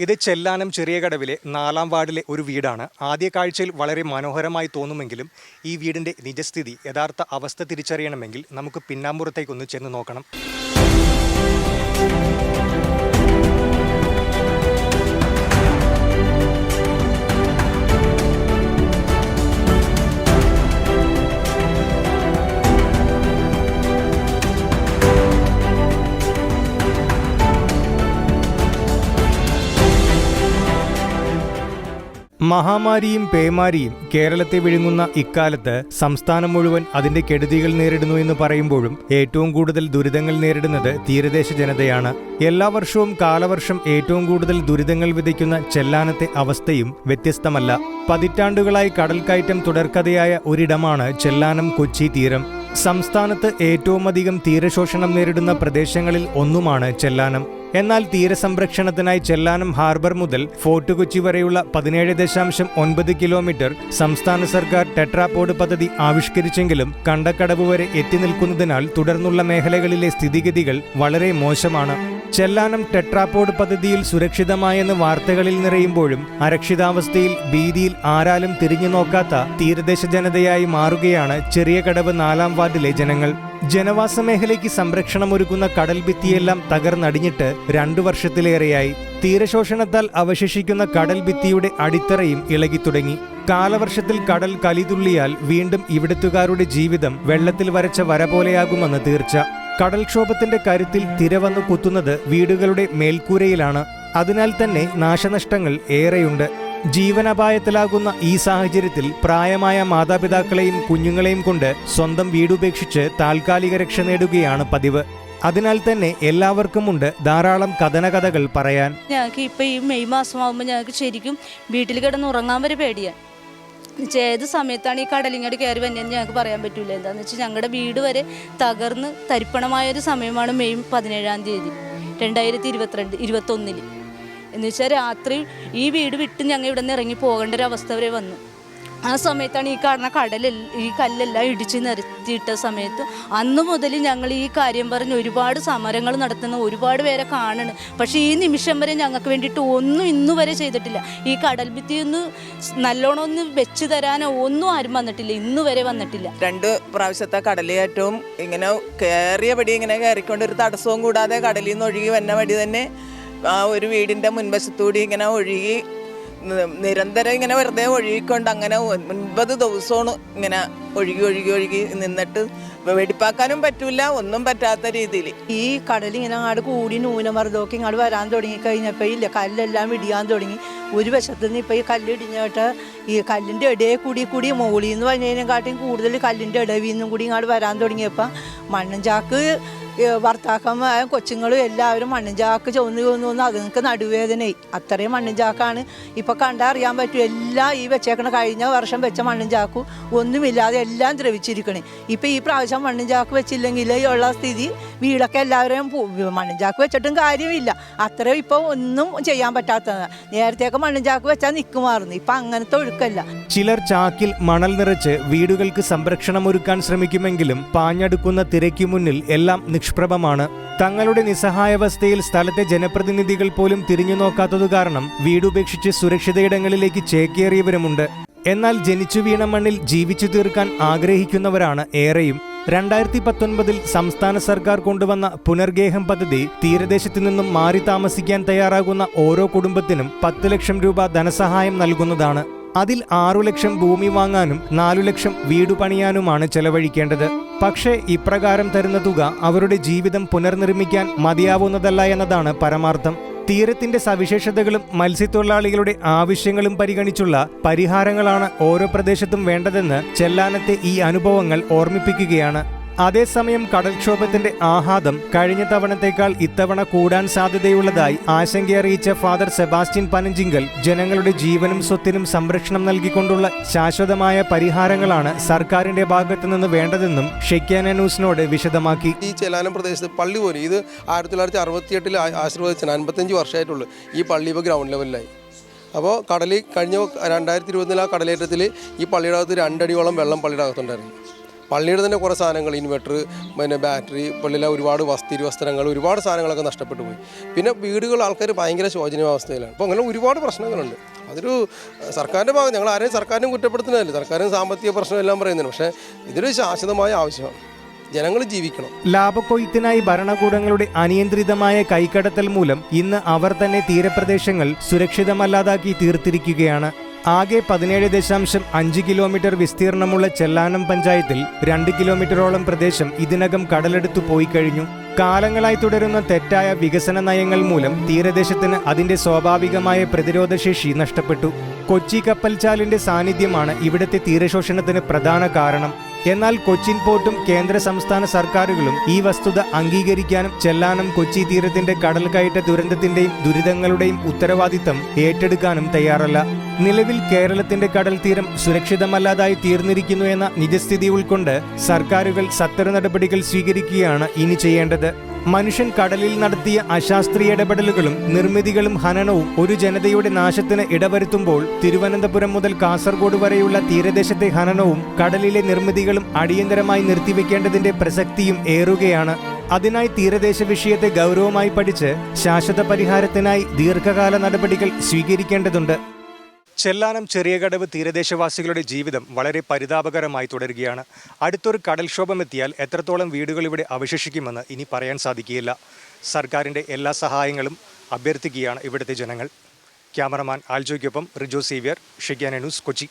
ഇത് ചെല്ലാനം ചെറിയ കടവിലെ നാലാം വാർഡിലെ ഒരു വീടാണ്. ആദ്യ കാഴ്ചയിൽ വളരെ മനോഹരമായി തോന്നുമെങ്കിലും ഈ വീടിന്റെ നിജസ്ഥിതി യഥാർത്ഥ അവസ്ഥ തിരിച്ചറിയണമെങ്കിൽ നമുക്ക് പിന്നാമ്പുറത്തേക്കൊന്ന് ചെന്ന് നോക്കണം. മഹാമാരിയും പേമാരിയും കേരളത്തെ വിഴുങ്ങുന്ന ഇക്കാലത്ത് സംസ്ഥാനം മുഴുവൻ അതിന്റെ കെടുതികൾ നേരിടുന്നു എന്ന് പറയുമ്പോഴും ഏറ്റവും കൂടുതൽ ദുരിതങ്ങൾ നേരിടുന്നത് തീരദേശ ജനതയാണ്. എല്ലാ വർഷവും കാലവർഷം ഏറ്റവും കൂടുതൽ ദുരിതങ്ങൾ വിതയ്ക്കുന്ന ചെല്ലാനത്തെ അവസ്ഥയും വ്യത്യസ്തമല്ല. പതിറ്റാണ്ടുകളായി കടൽക്കയറ്റം തുടർക്കഥയായ ഒരിടമാണ് ചെല്ലാനം കൊച്ചി തീരം. സംസ്ഥാനത്ത് ഏറ്റവുമധികം തീരശോഷണം നേരിടുന്ന പ്രദേശങ്ങളിൽ ഒന്നുമാണ് ചെല്ലാനം. എന്നാൽ തീരസംരക്ഷണത്തിനായി ചെല്ലാനം ഹാർബർ മുതൽ ഫോർട്ട് കൊച്ചി വരെയുള്ള പതിനേഴ് ദശാംശം ഒൻപത് കിലോമീറ്റർ സംസ്ഥാന സർക്കാർ ടെട്രാപോഡ് പദ്ധതി ആവിഷ്കരിച്ചെങ്കിലും കണ്ടക്കടവ് വരെ എത്തി നിൽക്കുന്നതിനാൽ തുടർന്നുള്ള മേഖലകളിലെ സ്ഥിതിഗതികൾ വളരെ മോശമാണ്. ചെല്ലാനം ടെട്രാപോഡ് പദ്ധതിയിൽ സുരക്ഷിതമായെന്ന് വാർത്തകളിൽ നിറയുമ്പോഴും അരക്ഷിതാവസ്ഥയിൽ ഭീതിയിൽ ആരാലും തിരിഞ്ഞു നോക്കാത്ത തീരദേശ ജനതയായി മാറുകയാണ് ചെറിയ കടവ് നാലാം വാർഡിലെ ജനങ്ങൾ. ജനവാസ മേഖലയ്ക്ക് സംരക്ഷണമൊരുക്കുന്ന കടൽ ഭിത്തിയെല്ലാം തകർന്നടിഞ്ഞിട്ട് രണ്ടു വർഷത്തിലേറെയായി തീരശോഷണത്താൽ അവശേഷിക്കുന്ന കടൽ ഭിത്തിയുടെ അടിത്തറയും ഇളകിത്തുടങ്ങി. കാലവർഷത്തിൽ കടൽ കലിതുള്ളിയാൽ വീണ്ടും ഇവിടുത്തുകാരുടെ ജീവിതം വെള്ളത്തിൽ വരച്ച വര പോലെയാകുമെന്ന് തീർച്ച. കടൽക്ഷോഭത്തിന്റെ കരുത്തിൽ തിരവന്നു കുത്തുന്നത് വീടുകളുടെ മേൽക്കൂരയിലാണ്. അതിനാൽ തന്നെ നാശനഷ്ടങ്ങൾ ഏറെയുണ്ട്. ജീവനപായത്തിലാകുന്ന ഈ സാഹചര്യത്തിൽ പ്രായമായ മാതാപിതാക്കളെയും കുഞ്ഞുങ്ങളെയും കൊണ്ട് സ്വന്തം വീടുപേക്ഷിച്ച് താൽക്കാലിക രക്ഷ നേടുകയാണ് പതിവ്. അതിനാൽ തന്നെ എല്ലാവർക്കുമുണ്ട് ധാരാളം കഥനകഥകൾ പറയാൻ. ഞങ്ങൾക്ക് ഇപ്പൊ ഈ മെയ് മാസമാകുമ്പോൾ ഞങ്ങൾക്ക് ശരിക്കും വീട്ടിൽ കിടന്ന് ഉറങ്ങാൻ വരെ പേടിയാണ് ഏത് സമയത്താണ് ഈ കടലിങ്ങോട്ട് കയറി വന്നതെന്ന് ഞങ്ങൾക്ക് പറയാൻ പറ്റില്ല എന്താണെന്ന് വെച്ചാൽ ഞങ്ങളുടെ വീട് വരെ തകർന്ന് തരിപ്പണമായ ഒരു സമയമാണ് മെയ് പതിനേഴാം തീയതി രണ്ടായിരത്തി ഇരുപത്തിരണ്ട് ഇരുപത്തൊന്നിൽ എന്ന് വെച്ചാൽ രാത്രി ഈ വീട് വിട്ട് ഞങ്ങൾ ഇവിടെ നിന്ന് ഇറങ്ങി പോകേണ്ട ഒരു അവസ്ഥ വരെ വന്നു. ആ സമയത്താണ് ഈ കാണുന്ന കടലിൽ ഈ കല്ലെല്ലാം ഇടിച്ച് നിരത്തിയിട്ട സമയത്ത് അന്ന് മുതൽ ഞങ്ങൾ ഈ കാര്യം പറഞ്ഞ് ഒരുപാട് സമരങ്ങൾ നടത്തുന്ന ഒരുപാട് പേരെ കാണണം. പക്ഷേ ഈ നിമിഷം വരെ ഞങ്ങൾക്ക് വേണ്ടിയിട്ട് ഒന്നും ഇന്നു വരെ ചെയ്തിട്ടില്ല. ഈ കടൽ ഭിത്തി ഒന്ന് നല്ലോണം ഒന്ന് വെച്ച് തരാനോ ഒന്നും ആരും വന്നിട്ടില്ല. ഇന്നു വരെ വന്നിട്ടില്ല. രണ്ട് പ്രാവശ്യത്തെ കടലേറ്റവും ഇങ്ങനെ കയറിയ പടി ഇങ്ങനെ കയറിക്കൊണ്ട് ഒരു തടസ്സവും കൂടാതെ കടലിൽ നിന്ന് ഒഴുകി വന്ന വടി തന്നെ ആ ഒരു വീടിന്റെ മുൻവശത്തൂടി ഇങ്ങനെ ഒഴുകി നിരന്തരം ഇങ്ങനെ വെറുതെ ഒഴുകിക്കൊണ്ട് അങ്ങനെ ഒൻപത് ദിവസമാണ് ഇങ്ങനെ ഒഴുകി ഒഴുകി ഒഴുകി നിന്നിട്ട് വെടിപ്പാക്കാനും പറ്റൂല ഒന്നും പറ്റാത്ത രീതിയിൽ ഈ കടലിങ്ങനെ അങ്ങോട്ട് കൂടി ന്യൂനമർദ്ദമൊക്കെ ഇങ്ങോട്ട് വരാൻ തുടങ്ങി കഴിഞ്ഞപ്പോൾ ഇല്ല കല്ലെല്ലാം ഇടിയാൻ തുടങ്ങി. ഒരു വശത്ത് നിന്ന് ഇപ്പോൾ ഈ കല്ലിടിഞ്ഞിട്ട് ഈ കല്ലിന്റെ ഇടയിൽ കൂടി കൂടി മുകളിൽ നിന്ന് വരുന്നതിനെക്കാട്ടിയും കൂടുതൽ കല്ലിന്റെ ഇടവിൽ നിന്നും കൂടി ഇങ്ങോട്ട് വരാൻ തുടങ്ങിയപ്പോൾ മണ്ണും ചാക്ക് ഭർത്താക്കന്മാരും കൊച്ചുങ്ങളും എല്ലാവരും മണ്ണും ചാക്ക് ചുവന്ന് ചുവന്ന് വന്ന് അതുങ്ങൾക്ക് നടുവേദനയായി. അത്രയും മണ്ണും ചാക്കാണ്. ഇപ്പോൾ കണ്ടാൽ അറിയാൻ പറ്റും എല്ലാം ഈ വെച്ചേക്കണ കഴിഞ്ഞ വർഷം വെച്ച മണ്ണും ചാക്കും ഒന്നുമില്ലാതെ എല്ലാം ദ്രവിച്ചിരിക്കണേ. ഇപ്പം ഈ പ്രാവശ്യം മണ്ണും ചാക്ക് വെച്ചില്ലെങ്കിൽ ഉള്ള സ്ഥിതി വീടൊക്കെ എല്ലാവരെയും പോ- വെച്ചിട്ടും കാര്യമില്ല. അത്രയും ഇപ്പോൾ ഒന്നും ചെയ്യാൻ പറ്റാത്തതാണ് നേരത്തെയൊക്കെ മണ്ണും ചാക്ക് വെച്ചാൽ നിൽക്കുമായിരുന്നു ഇപ്പം അങ്ങനത്തെ ഒഴുക്കല്ല. ചിലർ ചാക്കിൽ മണൽ നിറച്ച് വീടുകൾക്ക് സംരക്ഷണം ഒരുക്കാൻ ശ്രമിക്കുമെങ്കിലും പാഞ്ഞടുക്കുന്ന തിരയ്ക്കു മുന്നിൽ എല്ലാം നിഷ്പ്രഭമാണ്. തങ്ങളുടെ നിസ്സഹായാവസ്ഥയിൽ സ്ഥലത്തെ ജനപ്രതിനിധികൾ പോലും തിരിഞ്ഞു നോക്കാത്തതു കാരണം വീടുപേക്ഷിച്ച് സുരക്ഷിതയിടങ്ങളിലേക്ക് ചേക്കേറിയവരുമുണ്ട്. എന്നാൽ ജനിച്ചു വീണ മണ്ണിൽ ജീവിച്ചു തീർക്കാൻ ആഗ്രഹിക്കുന്നവരാണ് ഏറെയും. രണ്ടായിരത്തി പത്തൊൻപതിൽ സംസ്ഥാന സർക്കാർ കൊണ്ടുവന്ന പുനർഗേഹം പദ്ധതി തീരദേശത്തു നിന്നും മാറി താമസിക്കാൻ തയ്യാറാകുന്ന ഓരോ കുടുംബത്തിനും പത്ത് ലക്ഷം രൂപ ധനസഹായം നൽകുന്നതാണ്. അതിൽ ആറു ലക്ഷം ഭൂമി വാങ്ങാനും നാലു ലക്ഷം വീടു പണിയാനുമാണ് ചെലവഴിക്കേണ്ടത്. പക്ഷേ ഇപ്രകാരം തരുന്ന തുക അവരുടെ ജീവിതം പുനർനിർമ്മിക്കാൻ മതിയാവുന്നതല്ല എന്നതാണ് പരമാർത്ഥം. തീരത്തിന്റെ സവിശേഷതകളും മത്സ്യത്തൊഴിലാളികളുടെ ആവശ്യങ്ങളും പരിഗണിച്ചുള്ള പരിഹാരങ്ങളാണ് ഓരോ പ്രദേശത്തും വേണ്ടതെന്ന് ചെല്ലാനത്തെ ഈ അനുഭവങ്ങൾ ഓർമ്മിപ്പിക്കുകയാണ് അതേസമയം കടൽക്ഷോഭത്തിന്റെ ആഹാദം കഴിഞ്ഞ തവണത്തേക്കാൾ ഇത്തവണ കൂടാൻ സാധ്യതയുള്ളതായി ആശങ്കയറിയിച്ച ഫാദർ സെബാസ്റ്റ്യൻ പനഞ്ചിങ്കൽ ജനങ്ങളുടെ ജീവനും സ്വത്തിനും സംരക്ഷണം നൽകിക്കൊണ്ടുള്ള ശാശ്വതമായ പരിഹാരങ്ങളാണ് സർക്കാരിന്റെ ഭാഗത്തുനിന്ന് വേണ്ടതെന്നും ഷെക്യാന ന്യൂസിനോട് വിശദമാക്കി. ഈ ചെലാനം പ്രദേശത്ത് പള്ളി പോലും ഇത് ആയിരത്തി തൊള്ളായിരത്തി അറുപത്തി എട്ടിൽ ആശീർവദിച്ചാണ്. അൻപത്തഞ്ച് വർഷമായിട്ടുള്ളൂ ഈ പള്ളി ഇപ്പോൾ ഗ്രൗണ്ട് ലെവലിലായി അപ്പോൾ കടലിൽ കഴിഞ്ഞ രണ്ടായിരത്തി ഇരുപത്തിനാല് കടലേറ്റത്തിൽ ഈ പള്ളിയുടെ അകത്ത് രണ്ടടിയോളം വെള്ളം പള്ളിയുടെ അകത്തുണ്ടായിരുന്നു. പള്ളിയുടെ തന്നെ കുറേ സാധനങ്ങൾ ഇൻവെർട്ടർ പിന്നെ ബാറ്ററി പള്ളിയിലെ ഒരുപാട് വസ്തി വസ്ത്രങ്ങൾ ഒരുപാട് സാധനങ്ങളൊക്കെ നഷ്ടപ്പെട്ടു പോയി. പിന്നെ വീടുകൾ ആൾക്കാർ ഭയങ്കര ശോചനീയാവസ്ഥയിലാണ് അപ്പോൾ അങ്ങനെ ഒരുപാട് പ്രശ്നങ്ങളുണ്ട്. അതൊരു സർക്കാരിന്റെ ഭാഗം ഞങ്ങൾ ആരെയും സർക്കാരിനും കുറ്റപ്പെടുത്തുന്നതല്ല. സർക്കാരും സാമ്പത്തിക പ്രശ്നം എല്ലാം പറയുന്നുണ്ട്. പക്ഷേ ഇതൊരു ശാശ്വതമായ ആവശ്യമാണ്. ജനങ്ങൾ ജീവിക്കണം. ലാഭക്കൊയ്ത്തിനായി ഭരണകൂടങ്ങളുടെ അനിയന്ത്രിതമായ കൈക്കടത്തൽ മൂലം ഇന്ന് അവർ തന്നെ തീരപ്രദേശങ്ങൾ സുരക്ഷിതമല്ലാതാക്കി തീർത്തിരിക്കുകയാണ് ആകെ പതിനേഴ് ദശാംശം അഞ്ച് കിലോമീറ്റർ വിസ്തീർണമുള്ള ചെല്ലാനം പഞ്ചായത്തിൽ രണ്ട് കിലോമീറ്ററോളം പ്രദേശം ഇതിനകം കടലെടുത്തു പോയി കഴിഞ്ഞു. കാലങ്ങളായി തുടരുന്ന തെറ്റായ വികസന നയങ്ങൾ മൂലം തീരദേശത്തിന് അതിന്റെ സ്വാഭാവികമായ പ്രതിരോധശേഷി നഷ്ടപ്പെട്ടു. കൊച്ചി കപ്പൽചാലിന്റെ സാന്നിധ്യമാണ് ഇവിടുത്തെ തീരശോഷണത്തിന് പ്രധാന കാരണം. എന്നാൽ കൊച്ചിൻ പോർട്ടും കേന്ദ്ര സംസ്ഥാന സർക്കാരുകളും ഈ വസ്തുത അംഗീകരിക്കാനും ചെല്ലാനം കൊച്ചി തീരത്തിന്റെ കടൽ കയറ്റ ദുരന്തത്തിന്റെയും ദുരിതങ്ങളുടെയും ഉത്തരവാദിത്തം ഏറ്റെടുക്കാനും തയ്യാറല്ല. നിലവിൽ കേരളത്തിന്റെ കടൽ തീരം സുരക്ഷിതമല്ലാതായി തീർന്നിരിക്കുന്നു എന്ന നിജസ്ഥിതി ഉൾക്കൊണ്ട് സർക്കാരുകൾ സത്വര നടപടികൾ സ്വീകരിക്കുകയാണ് ഇനി ചെയ്യേണ്ടത്. മനുഷ്യൻ കടലിൽ നടത്തിയ അശാസ്ത്രീയ ഇടപെടലുകളും നിർമ്മിതികളും ഹനനവും ഒരു ജനതയുടെ നാശത്തിന് ഇടവരുത്തുമ്പോൾ തിരുവനന്തപുരം മുതൽ കാസർഗോഡ് വരെയുള്ള തീരദേശത്തെ ഹനനവും കടലിലെ നിർമ്മിതികളും അടിയന്തരമായി നിർത്തിവെക്കേണ്ടതിന്റെ പ്രസക്തിയും ഏറുകയാണ്. അതിനായി തീരദേശ വിഷയത്തെ ഗൗരവമായി പഠിച്ച് ശാശ്വത പരിഹാരത്തിനായി ദീർഘകാല നടപടികൾ സ്വീകരിക്കേണ്ടതുണ്ട്. ചെല്ലാനം ചെറിയകടവ് തീരദേശവാസികളുടെ ജീവിതം വളരെ പരിതാപകരമായി തുടരുകയാണ്. അടുത്തൊരു കടൽക്ഷോഭം എത്തിയാൽ എത്രത്തോളം വീടുകൾ ഇവിടെ അവശേഷിക്കുമെന്ന് ഇനി പറയാൻ സാധിക്കുകയില്ല. സർക്കാരിന്റെ എല്ലാ സഹായങ്ങളും അഭ്യർത്ഥിക്കുകയാണ് ഇവിടുത്തെ ജനങ്ങൾ. ക്യാമറമാൻ ആൽജോയ്ക്കൊപ്പം റിജോ സേവ്യർ ഷിഗ്യാന ന്യൂസ് കൊച്ചി.